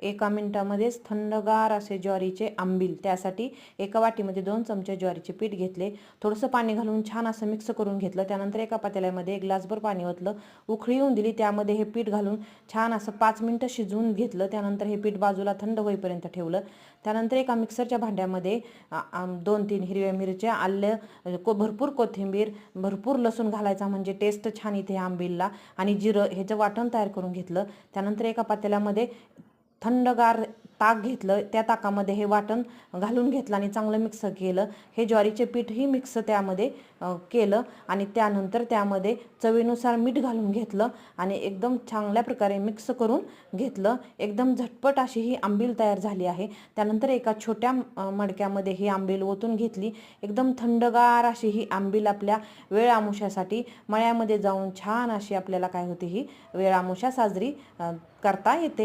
एका मिनिटामध्येच थंडगार असे ज्वारीचे आंबील. त्यासाठी एका वाटीमध्ये दोन चमचे ज्वारीचे पीठ घेतले. थोडंसं पाणी घालून छान असं मिक्स करून घेतलं. त्यानंतर एका पातेल्यामध्ये एक ग्लासभर पाणी ओतलं. उखळी येऊन दिली. त्यामध्ये हे पीठ घालून छान असं पाच मिनटं शिजवून घेतलं. त्यानंतर हे पीठ बाजूला थंड होईपर्यंत ठेवलं. त्यानंतर एका मिक्सरच्या भांड्यामध्ये दोन तीन हिरव्या मिरच्या आलं को भरपूर कोथिंबीर भरपूर लसूण घालायचा म्हणजे टेस्ट छान इथे आंबीलला. आणि जिरं ह्याचं वाटण तयार करून घेतलं. त्यानंतर एका पातेल्यामध्ये थंडगार ताक घेतलं त्या ताकामध्ये हे वाटण घालून घेतलं आणि चांगलं मिक्स केलं. हे ज्वारीचे पीठही मिक्स त्यामध्ये केलं आणि त्यानंतर त्यामध्ये चवीनुसार मीठ घालून घेतलं आणि एकदम चांगल्या प्रकारे मिक्स करून घेतलं. एकदम झटपट अशी ही आंबील तयार झाली आहे. त्यानंतर एका छोट्या मडक्यामध्ये ही आंबील ओतून घेतली. एकदम थंडगार अशी ही आंबील आपल्या वेळामुशासाठी मळ्यामध्ये जाऊन छान अशी आपल्याला काय होते ही वेळामुशा साजरी करता येते.